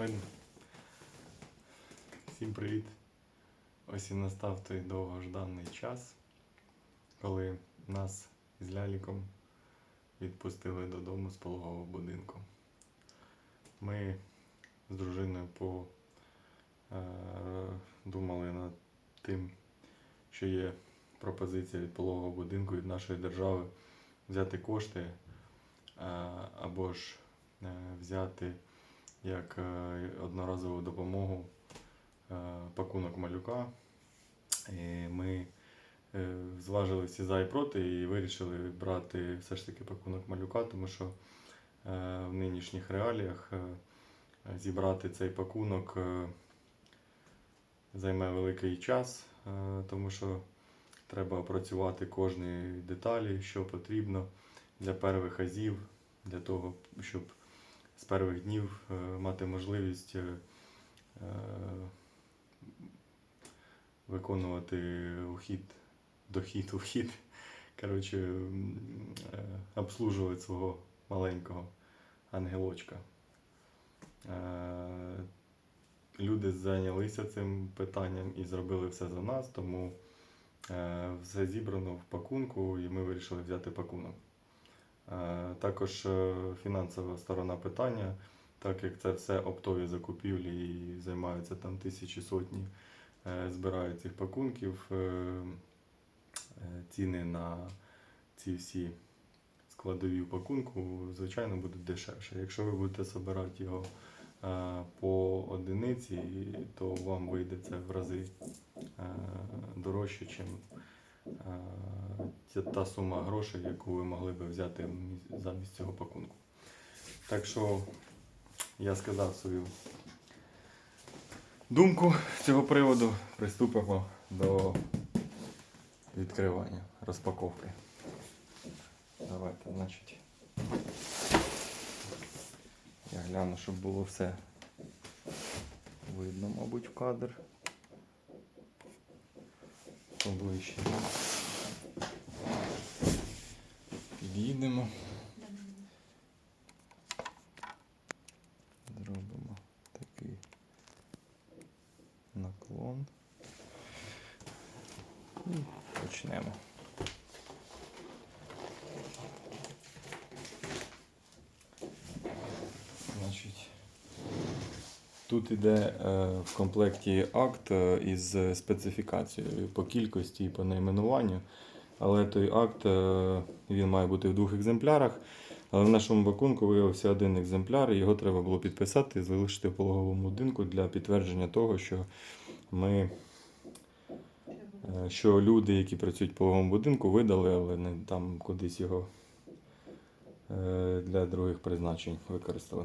Видно? Всім привіт! Ось і настав той довгожданий час, коли нас з Ляліком відпустили додому з пологового будинку. Ми з дружиною по, е, думали над тим, що є пропозиція від пологового будинку від нашої держави взяти кошти е, або ж е, взяти як е, одноразову допомогу е, пакунок малюка. І ми е, зважили всі за і проти і вирішили брати все ж таки пакунок малюка, тому що в нинішніх реаліях зібрати цей пакунок займе великий час, тому що треба опрацювати кожні деталі, що потрібно для первих азів, для того, щоб з перших днів е, мати можливість е, е, виконувати ухід, дохід, ухід, коротше, обслужувати свого маленького ангелочка. Люди зайнялися цим питанням і зробили все за нас, тому все зібрано в пакунку, і ми вирішили взяти пакунок. Е, Також е, фінансова сторона питання, так як це все оптові закупівлі і займаються там тисячі сотні, е, збирають цих пакунків. Ціни на ці всі складові пакунку, звичайно, будуть дешевше. Якщо ви будете збирати його по одиниці, то вам вийде це в рази дорожче, ніж Це та сума грошей, яку ви могли би взяти замість цього пакунку. Так що я сказав свою думку з цього приводу. Приступимо до відкривання, розпаковки. Давайте, значить. Я гляну, щоб було все видно, мабуть, в кадр. Поближче. Під'їдемо. Зробимо такий наклон. І почнемо. Значить, тут іде е, в комплекті акт е, із специфікацією по кількості і по найменуванню. Але той акт е, він має бути в двох екземплярах. Але в нашому пакунку виявився один екземпляр, і його треба було підписати і залишити в пологовому будинку для підтвердження того, що ми. Що люди, які працюють в пологовому будинку, видали, але не там кудись його для других призначень використали.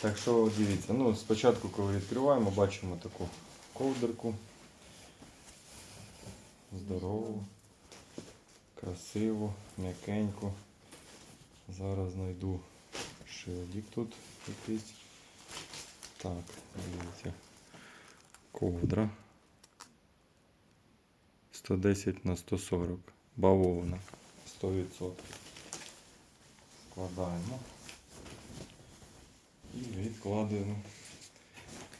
Так що дивіться, ну спочатку, коли відкриваємо, бачимо таку ковдерку. Здорову, красиву, м'якеньку. Зараз знайду шилдік тут якийсь. Так, дивіться. Ковдра. 110 на 140. Бавовна. 100%. Складаємо. І відкладаємо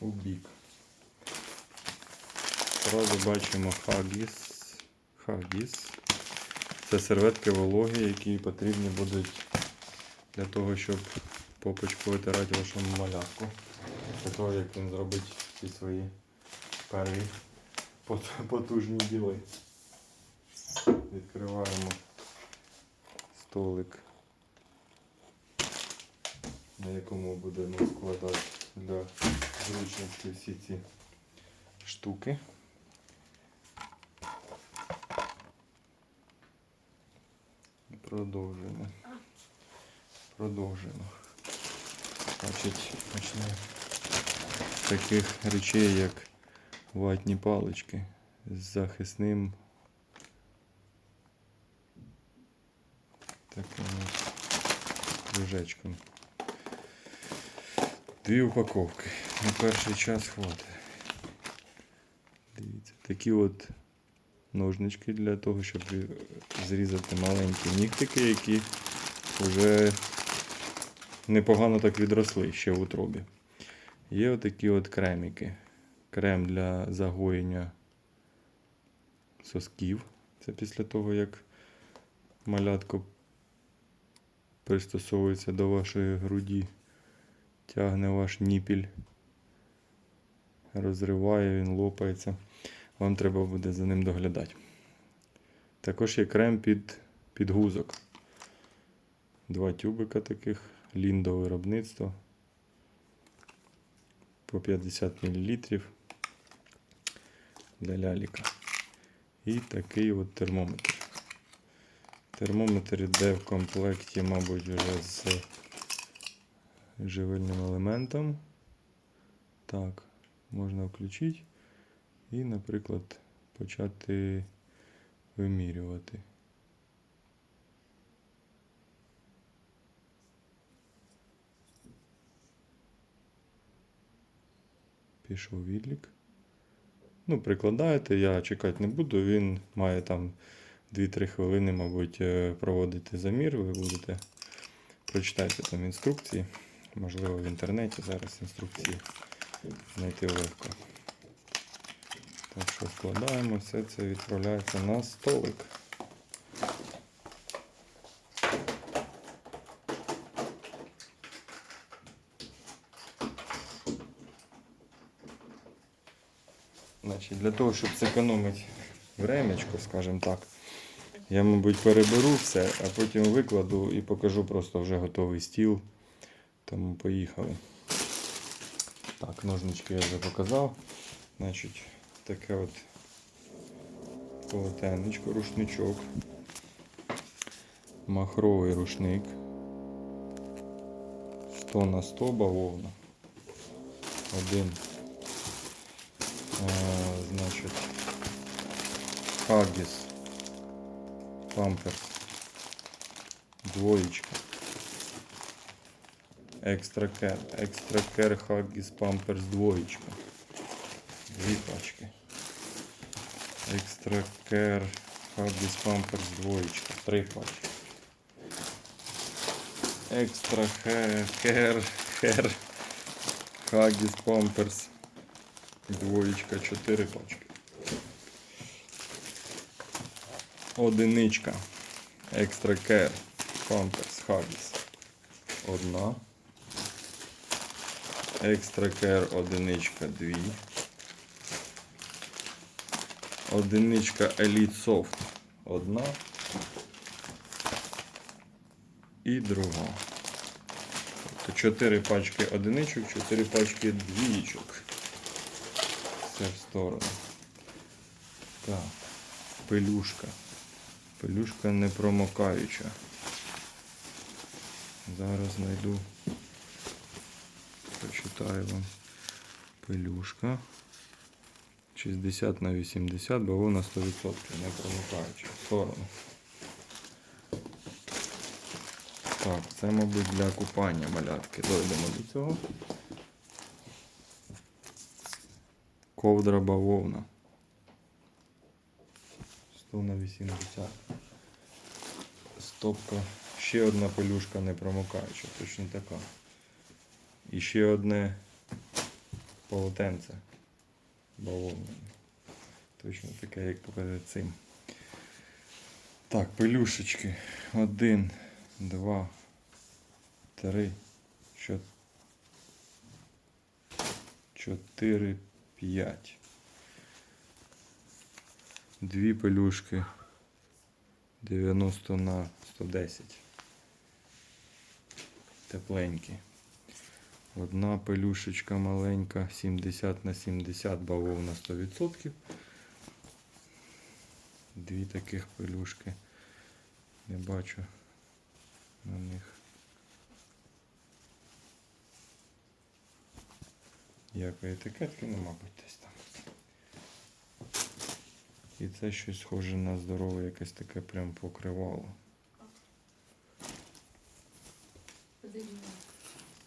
у бік. Одразу бачимо хагіс. Хагіс. Це серветки вологі, які потрібні будуть для того, щоб попочку витирати вашому малятку. Того, як він зробить всі свої перві потужні діли. Відкриваємо столик, на якому будемо складати для зручності всі ці штуки. Продовжуємо. Продовжуємо. Значить, почнемо таких речей, як ватні палички з захисним таким ось кружечком. Дві упаковки. На перший час хватить. Дивіться, такі от ножнички для того, щоб зрізати маленькі нігтики, які вже непогано так відросли ще в утробі. Є отакі от креміки. Крем для загоєння сосків. Це після того, як малятко пристосовується до вашої груді, тягне ваш ніпіль, розриває, він лопається. Вам треба буде за ним доглядати. Також є крем під, гузок. Два тюбика таких, ліндо виробництво по 50 мл для ляліка. І такий от термометр. Термометр йде в комплекті, мабуть, вже з живильним елементом. Так, можна включити і, наприклад, почати вимірювати. Пішов відлік. Ну, прикладаєте, я чекати не буду. Він має там 2-3 хвилини, мабуть, е, проводити замір. Ви будете прочитайте там інструкції. Можливо, в інтернеті зараз інструкції знайти легко. Так що складаємо, все це відправляється на столик. Значить, для того, щоб зекономити времечко, скажімо так, я, мабуть, переберу все, а потім викладу і покажу просто вже готовий стіл. Тому поїхали. Так, ножнички я вже показав. Значить, таке от полотенечко, рушничок. Махровий рушник. 100 на 100 бавовна. Один. Е, значить, Хаггіс. Памперс. Двоєчка. Екстра кер. Екстра кер Хаггіс Памперс двоєчка. Дві пачки. Екстра кер Хаггіс Памперс двоєчка. Три пачки. Екстра хе- кер хер Хаггіс Памперс двоєчка. Чотири пачки. Одиничка. Екстра кер Памперс Хаггіс. Одна. Екстра кер одиничка дві. Одиничка Elite Soft одна. І друга. Тобто 4 пачки одиничок, 4 пачки двієчок. Все в сторону. Так. Пелюшка. Пелюшка не промокаюча. Зараз знайду. Прочитаю вам. Пелюшка. 60 на 80, бавовна 100%, не промикаючи. Сторону. Так, це, мабуть, для купання малятки. Дойдемо до цього. Ковдра бавовна. 100 на 80. Стопка. Ще одна пелюшка не промокаюча, точно така. І ще одне полотенце бавовняне. Точно таке, як перед цим. Так, пелюшечки. Один, два, три, чотири, п'ять. Дві пелюшки 90 на 110. Тепленькі. Одна пелюшечка маленька 70 на 70 бавовна 100%. Дві таких пелюшки. Не бачу на них. Якої етикетки, ну, мабуть, десь там. І це щось схоже на здорове якесь таке прям покривало.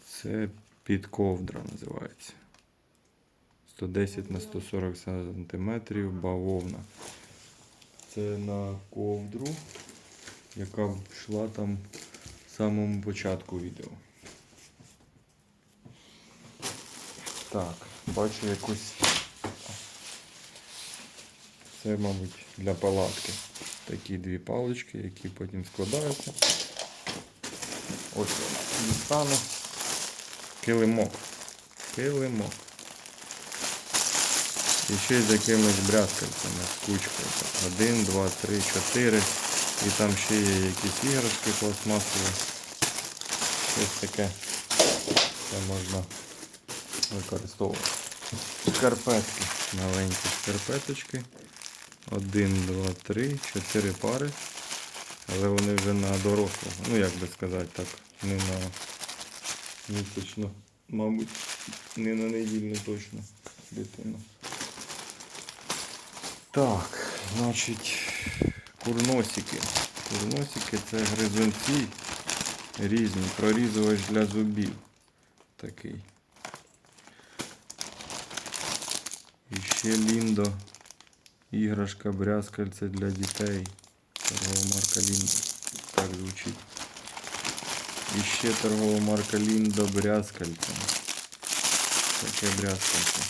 Це підковдра називається. 110 на 140 см бавовна. Це на ковдру, яка йшла там в самому початку відео. Так, бачу якусь. Це, мабуть, для палатки. Такі дві палички, які потім складаються. Ось. Дістану. Килимок. Килимок. І ще й з якимись брязкальцями, з кучкою. Один, два, три, чотири. І там ще є якісь іграшки пластмасові. Щось таке. Це можна використовувати. Шкарпетки. Маленькі шкарпеточки. Один, два, три, чотири пари. Але вони вже на дорослого. Ну як би сказати так, не на місячну, мабуть, не на недільну точно дитину. Так, значить, курносики. Курносики це гризунці різні, прорізувач для зубів. Такий. І ще ліндо. Іграшка брязкальце для дітей. Марка Ліндо. Так звучить. І ще торгова марка Ліндо брязкальце. Таке брязкальце.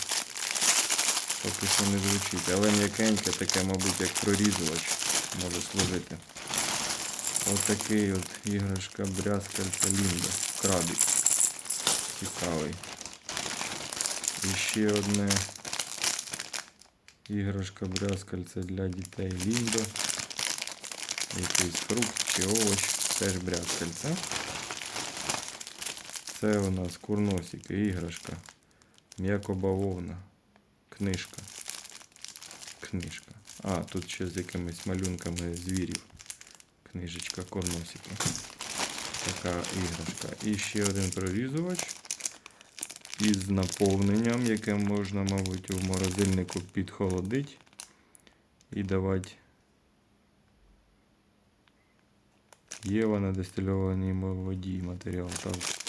Поки що не звучить. Але м'якеньке таке, мабуть, як прорізувач може служити. Отакий от іграшка брязкальце Ліндо. Крабік. Цікавий. І ще одне іграшка брязкальце для дітей Ліндо. Якийсь фрукт чи овоч. Теж брязкальце. Це у нас курносики, іграшка. М'якобавовна. Книжка. Книжка. А, тут ще з якимись малюнками звірів. Книжечка курносики. Така іграшка. І ще один прорізувач із наповненням, яке можна, мабуть, у морозильнику підхолодити і давати. Єва на дистильованій воді матеріал. Так.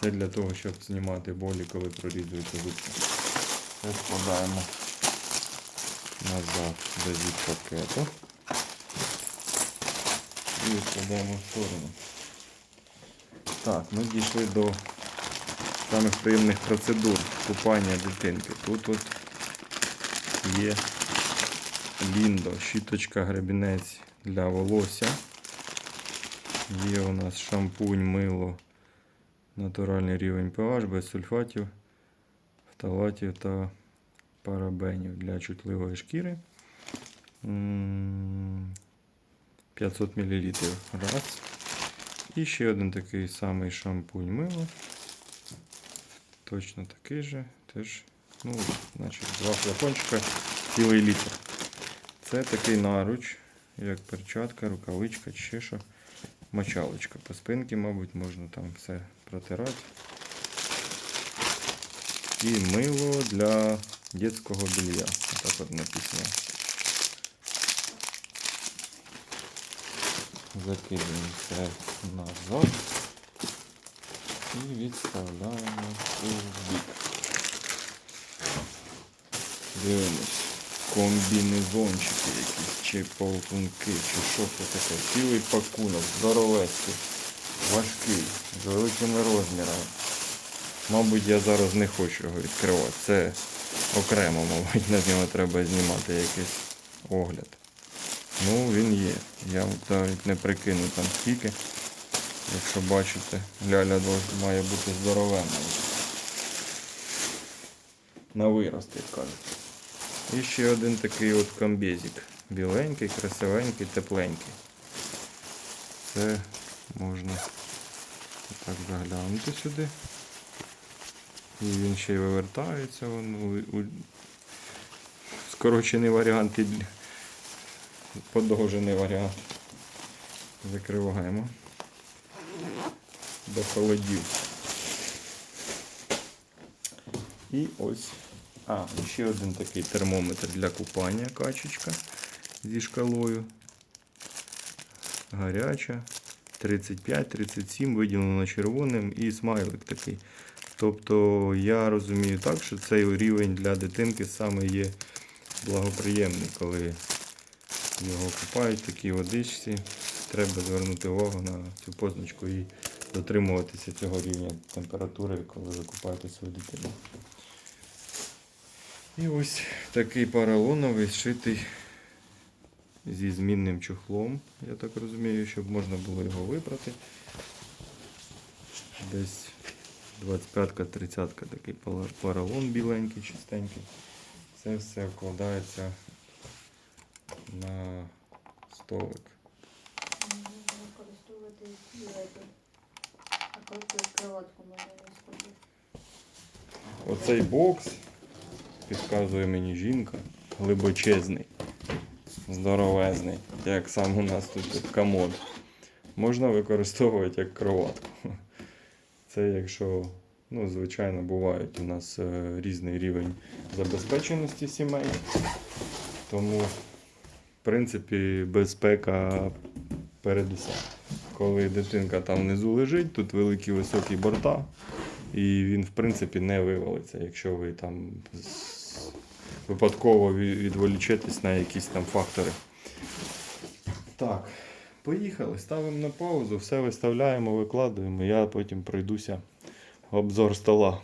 Це для того, щоб знімати болі, коли прорізуються зубки. Це складаємо назад до пакету. І відкладаємо в сторону. Так, ми дійшли до самих приємних процедур купання дитинки. Тут от є ліндо, щіточка гребінець для волосся. Є у нас шампунь, мило, натуральний рівень pH без сульфатів, фталатів та парабенів для чутливої шкіри. 500 мл. Раз. І ще один такий самий шампунь мило. Точно такий же. Теж, ну, значить, два флакончика, цілий літр. Це такий наруч, як перчатка, рукавичка чи що. Мочалочка. По спинці, мабуть, можна там все протирати. І мило для дитячого белья. Так от написано. Закидуємо це назад і відставляємо у бік. Дивимось. Комбінезончики якісь, чи полтунки, чи що це таке. Цілий пакунок, здоровецький, важкий, з великими розмірами. Мабуть, я зараз не хочу його відкривати. Це окремо, мабуть, на нього треба знімати якийсь огляд. Ну, він є. Я навіть не прикину там скільки. Якщо бачите, ляля має бути здоровенна. На вирост, як кажуть. І ще один такий от комбезик. Біленький, красивенький, тепленький. Це можна так заглянути сюди. І він ще й вивертається. Вон, у, у... Скорочений варіант і подовжений варіант. Закриваємо. До холодів. І ось. А, ще один такий термометр для купання качечка зі шкалою. Гаряча. 35-37 виділено червоним і смайлик такий. Тобто я розумію так, що цей рівень для дитинки саме є благоприємний, коли його купають в такій водичці. Треба звернути увагу на цю позначку і дотримуватися цього рівня температури, коли ви купаєте свою дитину. І ось такий поролоновий зшитий зі змінним чохлом, я так розумію, щоб можна було його випрати. Десь 25-ка, 30-ка такий поролон біленький, чистенький. Це все вкладається на столик. Можна використовувати сірети. А коли кроватку можна. Оцей бокс, підказує мені жінка, глибочезний, здоровезний, як сам у нас тут комод. Можна використовувати як кроватку. Це якщо, ну, звичайно, бувають у нас е, різний рівень забезпеченості сімей. Тому, в принципі, безпека передусім. Коли дитинка там внизу лежить, тут великі високі борта, і він, в принципі, не вивалиться, якщо ви там випадково відволічитись на якісь там фактори. Так, поїхали, ставимо на паузу, все виставляємо, викладуємо. Я потім пройдуся в обзор стола.